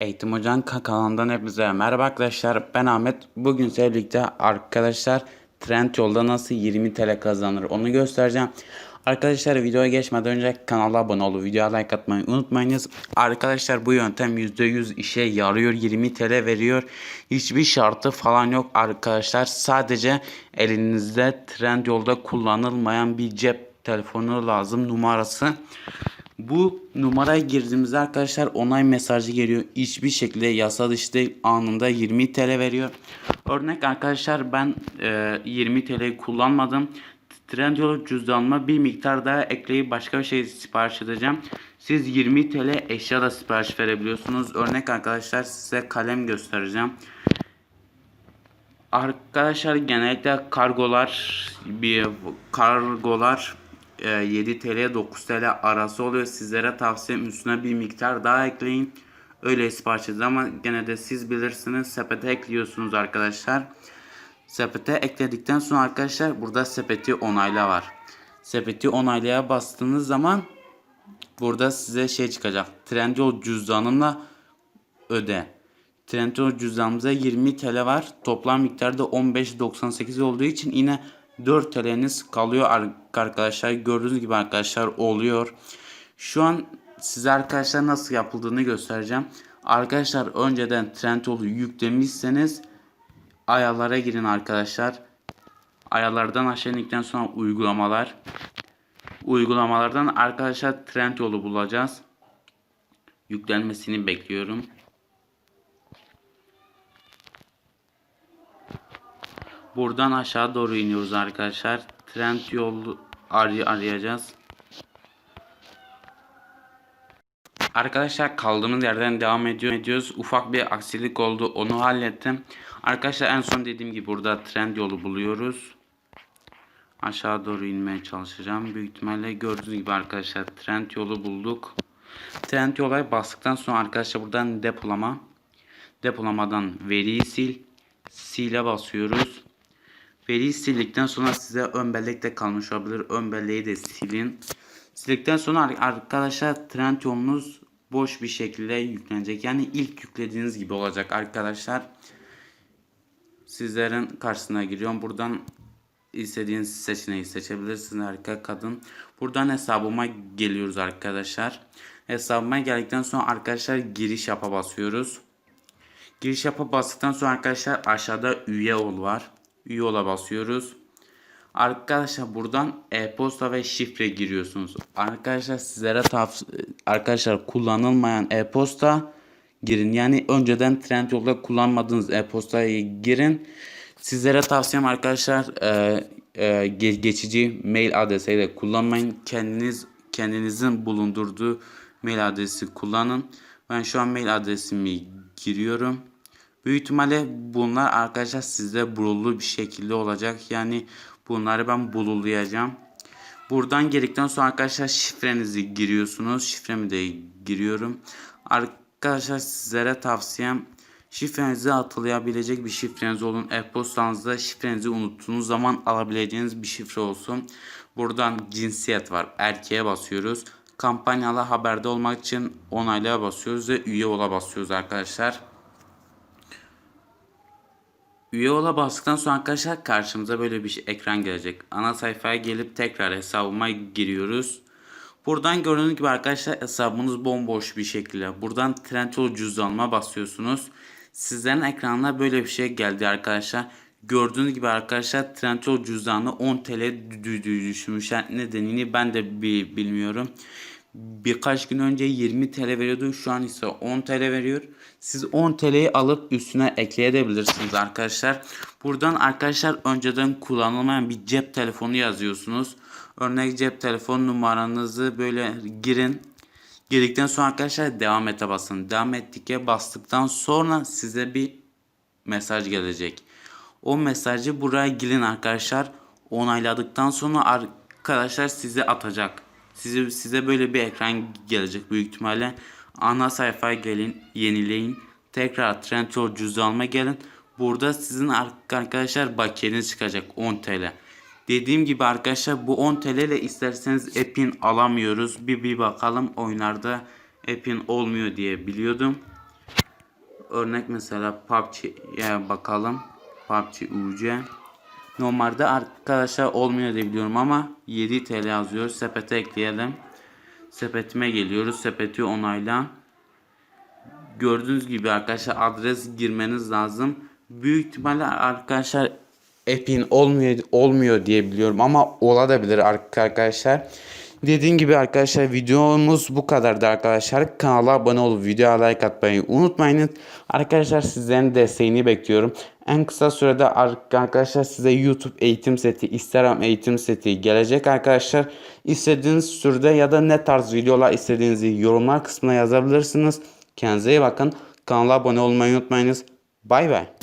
Eğitim ka- kanalından hepinize merhaba arkadaşlar. Ben Ahmet. Bugün sizlerle birlikte arkadaşlar Trend yolda nasıl 20 TL kazanır onu göstereceğim. Arkadaşlar videoya geçmeden önce kanala abone olup videoya like atmayı unutmayınız. Arkadaşlar bu yöntem %100 işe yarıyor. 20 TL veriyor. Hiçbir şartı falan yok arkadaşlar. Sadece elinizde Trend yolda kullanılmayan bir cep telefonu lazım numarası. Bu numaraya girdiğimizde arkadaşlar onay mesajı geliyor. Hiçbir şekilde yasa dışı değil anında 20 TL veriyor. Örnek arkadaşlar ben e, 20 TL kullanmadım. Trendyol cüzdanıma bir miktar daha ekleyip başka bir şey sipariş edeceğim. Siz 20 TL eşya da sipariş verebiliyorsunuz. Örnek arkadaşlar size kalem göstereceğim. Arkadaşlar genellikle kargolar bir kargolar 7 TL 9 TL arası oluyor. Sizlere tavsiyem üstüne bir miktar daha ekleyin. Öyle sipariş edin ama gene de siz bilirsiniz. Sepete ekliyorsunuz arkadaşlar. Sepete ekledikten sonra arkadaşlar burada sepeti onayla var. Sepeti onaylaya bastığınız zaman burada size şey çıkacak. Trendyol cüzdanımla öde. Trendyol cüzdanımıza 20 TL var. Toplam miktarı da 15.98 olduğu için yine 4 TL'niz kalıyor ar- arkadaşlar. Gördüğünüz gibi arkadaşlar oluyor. Şu an size arkadaşlar nasıl yapıldığını göstereceğim. Arkadaşlar önceden Trendyol'u yüklemişseniz ayarlara girin arkadaşlar. Ayarlardan aşağı indikten sonra uygulamalar. Uygulamalardan arkadaşlar Trendyol'u bulacağız. Yüklenmesini bekliyorum. Buradan aşağı doğru iniyoruz arkadaşlar. Trend yolu aray arayacağız. Arkadaşlar kaldığımız yerden devam ediyor ediyoruz. Ufak bir aksilik oldu. Onu hallettim. Arkadaşlar en son dediğim gibi burada trend yolu buluyoruz. Aşağı doğru inmeye çalışacağım. Büyük ihtimalle gördüğünüz gibi arkadaşlar trend yolu bulduk. Trend yola bastıktan sonra arkadaşlar buradan depolama. Depolamadan veriyi sil. Sile basıyoruz. Veriyi sildikten sonra size ön bellek de kalmış olabilir. Ön belleği de silin. Sildikten sonra ar- arkadaşlar trend yolunuz boş bir şekilde yüklenecek. Yani ilk yüklediğiniz gibi olacak arkadaşlar. Sizlerin karşısına giriyorum. Buradan istediğiniz seçeneği seçebilirsiniz. Harika kadın. Buradan hesabıma geliyoruz arkadaşlar. Hesabıma geldikten sonra arkadaşlar giriş yapa basıyoruz. Giriş yapa bastıktan sonra arkadaşlar aşağıda üye ol var. Üye ola basıyoruz. Arkadaşlar buradan e-posta ve şifre giriyorsunuz. Arkadaşlar sizlere arkadaşlar kullanılmayan e-posta girin. Yani önceden Trendyol'da kullanmadığınız e-postaya girin. Sizlere tavsiyem arkadaşlar e, e, ge- geçici mail adresiyle kullanmayın. Kendiniz kendinizin bulundurduğu mail adresi kullanın. Ben şu an mail adresimi giriyorum. Büyük ihtimalle bunlar arkadaşlar sizde bululu bir şekilde olacak. Yani bunları ben bululayacağım. Buradan geldikten sonra arkadaşlar şifrenizi giriyorsunuz. Şifremi de giriyorum. Arkadaşlar sizlere tavsiyem şifrenizi hatırlayabilecek bir şifreniz olun. E-postanızda şifrenizi unuttuğunuz zaman alabileceğiniz bir şifre olsun. Buradan cinsiyet var. Erkeğe basıyoruz. Kampanyalı haberde olmak için onaylaya basıyoruz ve üye ola basıyoruz arkadaşlar. Üye ola bastıktan sonra arkadaşlar karşımıza böyle bir şey, ekran gelecek. Ana sayfaya gelip tekrar hesabıma giriyoruz. Buradan gördüğünüz gibi arkadaşlar hesabınız bomboş bir şekilde. Buradan Trendyol cüzdanıma basıyorsunuz. Sizlerin ekranına böyle bir şey geldi arkadaşlar. Gördüğünüz gibi arkadaşlar Trendyol cüzdanı 10 TL dü- dü- dü- düşmüşler. Nedenini ben de bi- bilmiyorum. Birkaç gün önce 20 TL veriyordu. Şu an ise 10 TL veriyor. Siz 10 TL'yi alıp üstüne ekleyebilirsiniz arkadaşlar. Buradan arkadaşlar önceden kullanılmayan bir cep telefonu yazıyorsunuz. Örnek cep telefon numaranızı böyle girin. Girdikten sonra arkadaşlar devam ete basın. Devam ettikçe bastıktan sonra size bir mesaj gelecek. O mesajı buraya girin arkadaşlar. Onayladıktan sonra arkadaşlar size atacak. Size, size böyle bir ekran gelecek büyük ihtimalle. Ana sayfaya gelin, yenileyin. Tekrar Trendyol cüzdanıma gelin. Burada sizin ar- arkadaşlar bakiyeniz çıkacak 10 TL. Dediğim gibi arkadaşlar bu 10 TL ile isterseniz Epin alamıyoruz. Bir bir bakalım oyunlarda Epin olmuyor diye biliyordum. örnek mesela PUBG'ye bakalım. PUBG UC. Normalde arkadaşlar olmuyor diye biliyorum ama 7 TL yazıyor. Sepete ekleyelim. Sepetime geliyoruz. Sepeti onayla. Gördüğünüz gibi arkadaşlar adres girmeniz lazım. Büyük ihtimalle arkadaşlar app'in olmuyor olmuyor diye biliyorum ama olabilir arkadaşlar. Dediğim gibi arkadaşlar videomuz bu kadardı arkadaşlar. Kanala abone olup videoya like atmayı unutmayın. Arkadaşlar sizlerin desteğini bekliyorum. En kısa sürede arkadaşlar size YouTube eğitim seti, Instagram eğitim seti gelecek arkadaşlar. İstediğiniz türde ya da ne tarz videolar istediğinizi yorumlar kısmına yazabilirsiniz. Kendinize iyi bakın. Kanala abone olmayı unutmayınız. Bay bay.